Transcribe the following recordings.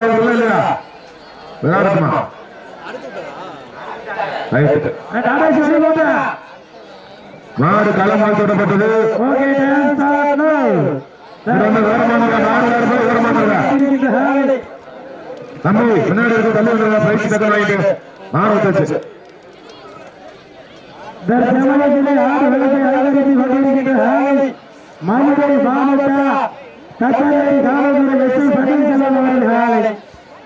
நாடு விளையாடுமா ரைட்டு தொடப்பட்டது தம்பி பின்னாடி இருக்க தள்ளி பயிற்சி தக்க வாங்கிட்டு வச்சு தர்சனத்திலே ஆடு வெள்ளத்தை அலங்கரித்து கொண்டிருக்கின்ற ஹாலை மதுரை மாவட்ட கச்சேரி காவல்துறை எஸ் எஸ் பன்னீர்செல்வம் அவர்கள் ஹாலை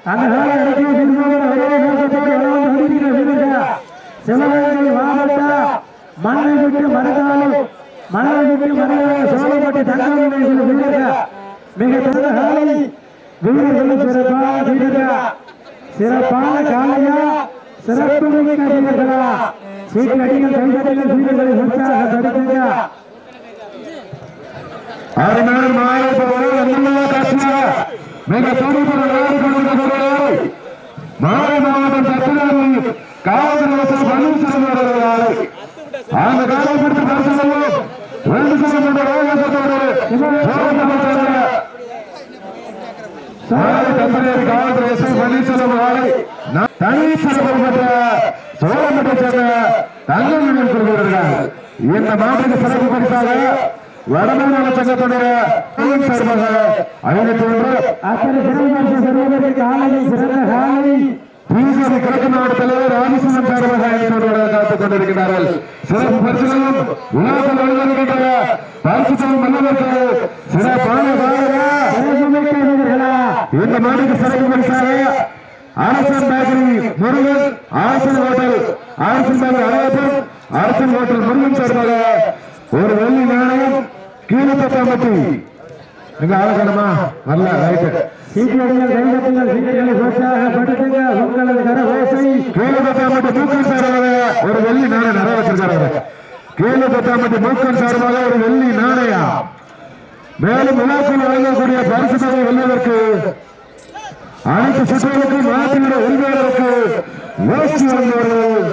அந்த ஹாலை அடக்கிய திருமணம் ஒரே நோக்கத்தோடு வளர்ந்து கொண்டிருக்கிற வீரர்கள் சிவகங்கை மாவட்ட மண்ணை விட்டு மறந்தாலும் மணலை விட்டு சோழப்பட்டு தங்கம் நிலையில் வீரர்கள் மிக சிறந்த காலை வீரர்களும் சிறப்பாக வீரர்கள் சிறப்பான காலையா? சிறப்பு மிக்க வீரர்களா? சீக்கிரடிகள் கைதட்டிகள் வீரர்களை உற்சாகப்படுத்துங்க ஆறு அருமையான மாநில போவது என்னென்ன காசுமாக மிக துடிப்புற நாடு கொண்டிருக்கிறார்கள் மாலை மாவட்டம் சத்திராமி காவல்துறை வசதி பன்னீர்செல்வம் அவர்களால் அந்த காலப்படுத்த தரிசனம் ரெண்டு சதம் என்ற வேகத்தோடு சாலை தம்பதியார் காவல்துறை எஸ் பன்னீர்செல்வம் அவர்களை நான் சிறப்பு பெற்ற சோழமட்டை சேர்ந்த தங்கம் நினைவு இந்த மாவட்ட சிறப்பு பரிசாக வடமாநில சங்கத்துடைய சார்பாக ஐநூத்தி ஒன்று அத்தனை சிறந்த கிழக்கு ராமசிவன் சார்பாக ஐநூறு காத்துக் கொண்டிருக்கிறார்கள் சிறப்பு பரிசுகளும் விழாக்கள் வழங்குகின்ற சிறப்புமிக்க வீரர்களா இந்த மாநில சிறப்பு பரிசாக அரசன் பேக்கரி முருகன் அரசன் ஹோட்டல் அரசன் பேக்கரி அழகப்பன் அரசன் ஹோட்டல் முருகன் சார்பாக ஒரு வெள்ளி நாணயம் கீழப்பட்டாம்பட்டி எங்க அழகணுமா நல்ல ரைட்டு சீக்கிரடிகள் கைதட்டுங்கள் உற்சாகப்படுத்துங்க உங்களது கர ஓசை கீழப்பட்டாம்பட்டி மூக்கன் சார்பாக ஒரு வெள்ளி நாணயம் நிறைய வச்சிருக்காரு கீழப்பட்டாம்பட்டி மூக்கன் சார்பாக ஒரு வெள்ளி நாணயம் மேலும் விழாக்கள் வழங்கக்கூடிய பரிசு தொகை வெல்வதற்கு அனைத்து சுற்றுகளுக்கும் நாட்டினுடைய உரிமையாளருக்கு வேஷ்டி வழங்குவார்கள்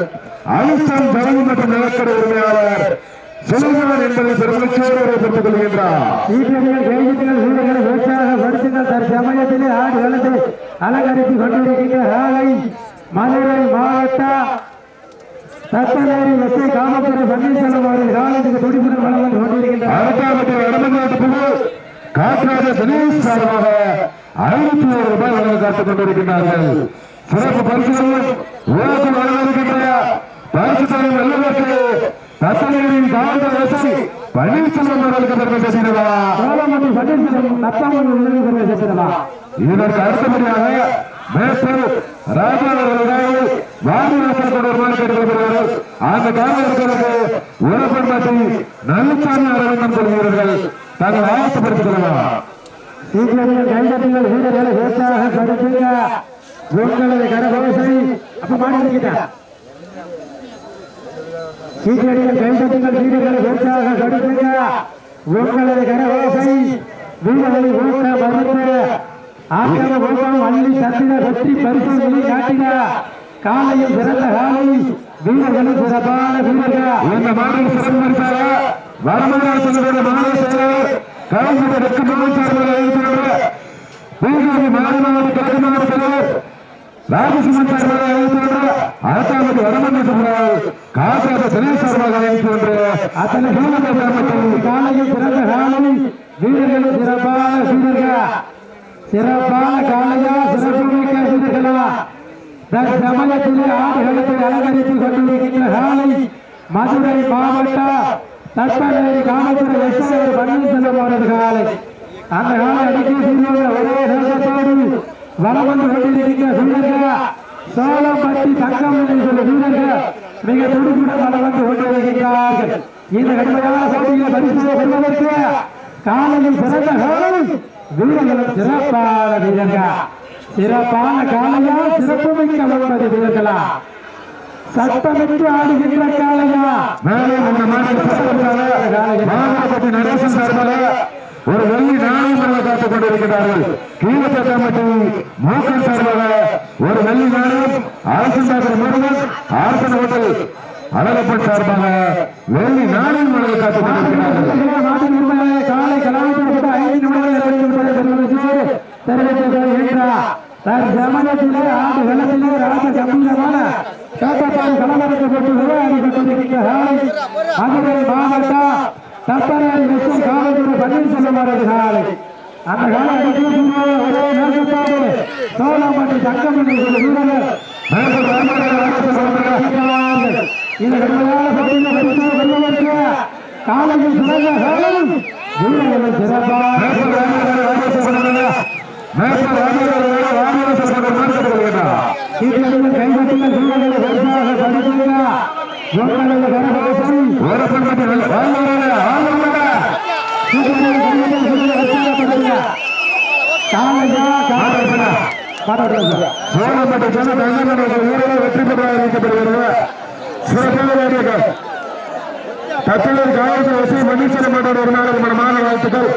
அழுத்தம் தலைமை மற்றும் நிலக்கடை உரிமையாளர் சுலைமான் என்பதை பெருமளச்சோடு பெற்றுக் கொள்கின்றார். தற்சமயத்திலே ஆடு அலங்கரித்து கொண்டிருக்கின்ற மதுரை மாவட்ட தத்தநேரி எஸ்ஐ காமத்துறை பன்னீர்செல்வம் அவர்கள் காலத்துக்கு துடிப்புடன் வளர்ந்து கொண்டிருக்கின்றார் அடுத்தாமட்டு வடமநாட்டு குழு காற்றாத தினேஷ் சார்பாக ஐநூத்தி ஒரு ரூபாய் வழங்க காத்துக் கொண்டிருக்கின்றார்கள். சிறப்பு பரிசுகளும் விழாக்கள் வழங்கிருக்கின்ற பரிசு தலைவர் வெள்ளவருக்கு தத்தநேரின் காவல்துறை எஸ்ஐ பன்னீர்செல்வம் அவர்களுக்கு பெருமை பேசுகிறதா சோழமட்டி பன்னீர்செல்வம் நத்தாமன் உதவி பேசுகிறதா இதற்கு அடுத்தபடியாக மேட்டூர் ராஜா அவர்கள் வாடிவாசல் தொடர்பாக கேட்டுக்கொள்கிறார்கள் அந்த காவலர்களுக்கு உரப்பண்பாட்டி நல்லசாமி அரவிந்தன் கொள்கிறார்கள் தாங்கள் ஆயத்தப்படுத்திக் கொள்ளலாம் சீக்கிரங்கள் கைதட்டுங்கள் வீரர்களை உற்சாகப்படுத்துங்க உங்களது கரகோசை அப்ப மாடிக்கிட்ட சீக்கிரங்கள் கைதட்டுங்கள் வீரர்களை உற்சாகப்படுத்துங்க உங்களது கரகோசை வீரர்களை ஊக்க மறுத்து ஆக்கிரம ஊக்கம் அள்ளி தட்டின வெற்றி பரிசோதனை காட்டின. காலையில் சிறந்த காலை வீரர்களும் சிறப்பான வீரர்கள் இந்த மாநில சிறப்பு வடமன்னார் சங்கத்துடைய மாநில செயலாளர் கலைஞர் வெற்றிமாறன் சார்பில் அறிவித்துள்ள பிஜேபி மாநில மாவட்ட தலைவர் ராஜசிம்மன் சார்பாக அறிவித்துள்ள அரசாங்கத்து வடமன்னார் சங்கங்கள் காசாத தினேஷ் சார்பாக அறிவித்துள்ள அத்தனை வீரர்கள் கிராமத்தில் காலையில் சிறந்த காலை வீரர்களும் சிறப்பான வீரர்கள் சிறப்பான காலையா சிறப்புமிக்க வீரர்களா தற்சமயத்திலே ஆடுகளத்தை அலங்கரித்துக் கொண்டிருக்கின்ற காலை மதுரை மாவட்ட தற்பநேரி காவல்துறை எஸ்ஐ பன்னீர்செல்வம் அவரது காலை அந்த காலை அடிக்கடி செய்துள்ள ஒரே நோக்கத்தோடு வளம் வந்து கொண்டிருக்கின்ற வீரர்கள் சோளம்பட்டி தங்கம் என்று சொல்ல வீரர்கள் மிக துடுக்குடன் வளம் வந்து கொண்டிருக்கின்றார்கள் இந்த கடுமையான போட்டியில் பரிசுகளை பெறுவதற்கு காலையில் சிறந்த வீரர்களும் சிறப்பான வீரர்கள் சிறப்பான காலையா சிறப்புமிக்க ஒன்பது வீரர்களா சட்டமிட்டு ஆடுகின்ற காலையா? மேலும் இந்த மாநில சட்டமன்ற மாவட்டப்பட்டி நடேசன் சார்பாக ஒரு வெள்ளி நாணயம் காத்துக் கொண்டிருக்கிறார்கள். கீழச்சட்டமட்டி மூக்கன் சார்பாக ஒரு வெள்ளி நாணயம் அரசன் டாக்டர் முருகன் அரசன் ஹோட்டல் அழகப்பன் சார்பாக வெள்ளி நாணயம் வழங்க காத்துக் கொண்டிருக்கிறார்கள். காலை கலாச்சாரப்பட்ட ஐந்து நிமிடங்கள் தெரிவித்து சார் சமயத்திலே ஆண்டு வெள்ளத்திலே ராஜ கம்பீரமான காப்பாற்றால் கலவரக்கப்பட்டு விளையாடி கொண்டிருக்கிற காலை மதுரை மாவட்டம் தப்பரையாடி காவல்துறை பன்னீர்செல்வம் அவரது அந்த காலை ஒரே சோழமட்டி தங்கம் என்று வீரர்கள் இந்த கடுமையான காலையில் சிறந்த வீரர்கள் சிறப்பாக வெற்றி பெற்றதாக அறிவிக்கப்படுகிறது சிறப்பாக தற்போது காவல்துறை எஸ்ஐ பன்னீர்செல்வம் ஒரு நாள் மனமான வாழ்த்துக்கள்